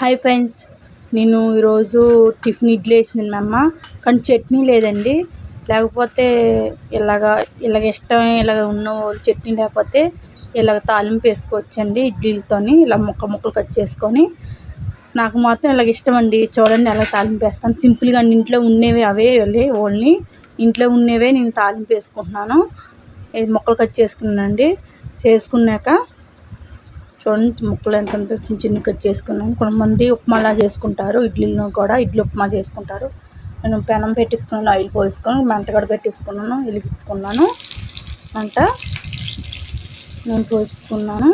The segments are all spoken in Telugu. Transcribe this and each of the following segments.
హాయ్ ఫ్రెండ్స్ నేను ఈరోజు టిఫిన్ ఇడ్లీ వేసింది మా అమ్మ. కానీ చట్నీ లేదండి. లేకపోతే ఇలాగ ఇలాగ ఇష్టమే ఇలాగ ఉన్న వాళ్ళు చట్నీ లేకపోతే ఇలాగ తాలింపు వేసుకోవచ్చండి ఇడ్లీలతోని. ఇలా ముక్క ముక్కలు కట్ చేసుకొని నాకు మాత్రం ఇలాగ ఇష్టం అండి చూడండి ఎలా తాలింపు వేస్తాను. సింపుల్గా ఇంట్లో ఉండేవి అవే ఓన్లీ. ఇంట్లో ఉండేవే నేను తాలింపు వేసుకుంటున్నాను. ముక్కలు కట్ చేసుకున్నానండి. చేసుకున్నాక చూడండి ముక్కలు ఎంత చిన్న చిన్న కట్ చేసుకున్నాను కొంతమంది ఉప్మాలా చేసుకుంటారు. ఇడ్లీలో కూడా ఇడ్లీ ఉప్మా చేసుకుంటారు. నేను పెనం పెట్టేసుకున్నాను ఆయిల్ పోసుకొని మెంటగడ పెట్టేసుకున్నాను వెలిగించుకున్నాను. అంట నేను పోసుకున్నాను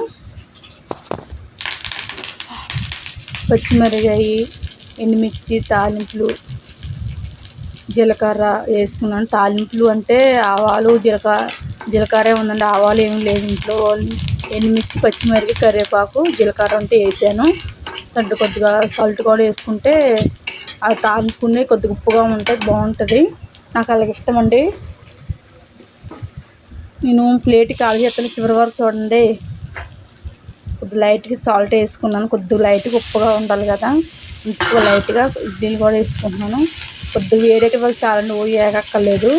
పచ్చిమిరకాయి ఎండుమిర్చి తాలింపులు జీలకర్ర వేసుకున్నాను. తాలింపులు అంటే ఆవాలు జీలకర్ర జీలకర్ర ఉందండి ఆవాలు ఏమి లేదు ఇంట్లో. వాళ్ళు ఎండుమిర్చి పచ్చిమిరపకాయ కరివేపాకు జీలకర్ర ఉంటే వేసాను. దాంట్లో కొద్దిగా సాల్ట్ కూడా వేసుకుంటే అది తాగుకునే కొద్దిగా ఉప్పుగా ఉంటే బాగుంటుంది. నాకు అలాగే ఇష్టం అండి. నేను ప్లేట్ ఖాళీ చేస్తాను చివరి వరకు చూడండి. కొద్ది లైట్గా సాల్ట్ వేసుకున్నాను. కొద్దిగా లైట్గా ఉప్పుగా ఉండాలి కదా. ఉప్పు లైట్గా ఇడ్లీలు కూడా వేసుకుంటున్నాను. కొద్దిగా వేడేటి వరకు చాలండి ఓ ఏగక్కర్లేదు.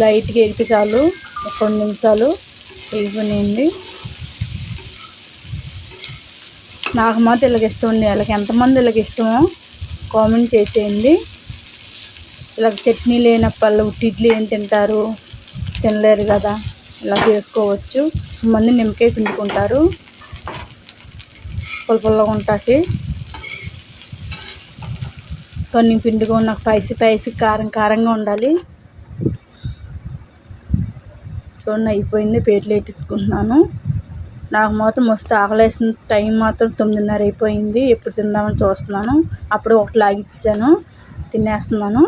లైట్గా ఎగిపి చాలు. కొన్ని నిమిషాలు ఎగిపోయినాయండి నాకు మాత్రం ఇలాగ ఇష్టం అండి. వాళ్ళకి ఎంతమంది ఇలాగ ఇష్టమో కామెంట్ చేసేయండి. ఇలా చట్నీ లేనప్పుడు ఉట్టి ఇడ్లీ ఏం తింటారు తినలేరు కదా. ఇలా చేసుకోవచ్చు. మంది నిమ్మకాయ పిండుకుంటారు. పుల్లపుల్లగా ఉంటాకి కొన్ని పిండుగా నాకు స్పైసీ స్పైసీ కారం కారంగా ఉండాలి. చూడండి అయిపోయింది పేట్లు పెట్టేసుకుంటున్నాను నాకు మాత్రం మస్తు ఆకలేసిన టైం మాత్రం తొమ్మిదిన్నర అయిపోయింది ఎప్పుడు తిందామని చూస్తున్నాను. అప్పుడు ఒకటి లాగిచ్చాను తినేస్తున్నాను.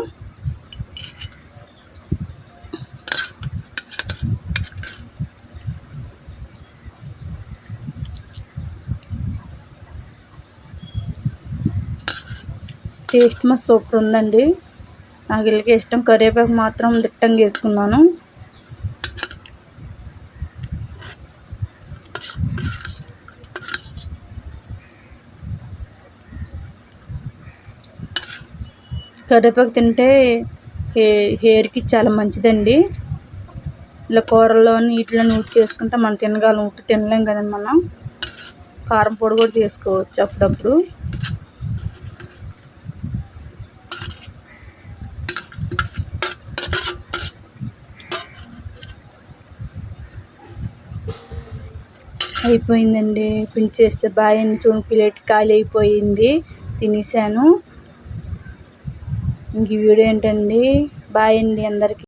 టేస్ట్ మస్తు సూపర్ ఉందండి. నాకు ఇలాగే ఇష్టం కరివేపాకు మాత్రం దిట్టంగా వేసుకున్నాను. కరివేపాకు తింటే హే హెయిర్కి చాలా మంచిదండి. ఇలా కూరల్లో వీటిలో నూట్ చేసుకుంటే మనం తినగలం. ఉట్టి తినలేం కదండి మనం. కారం పొడి కూడా చేసుకోవచ్చు అప్పుడప్పుడు. అయిపోయిందండి. పించేస్తే బాగా చూడండి ప్లేట్ ఖాళీ అయిపోయింది. తినేసాను. ఇంక ఈ వీడియో ఏంటండి? బాయ్ అండి అందరికీ.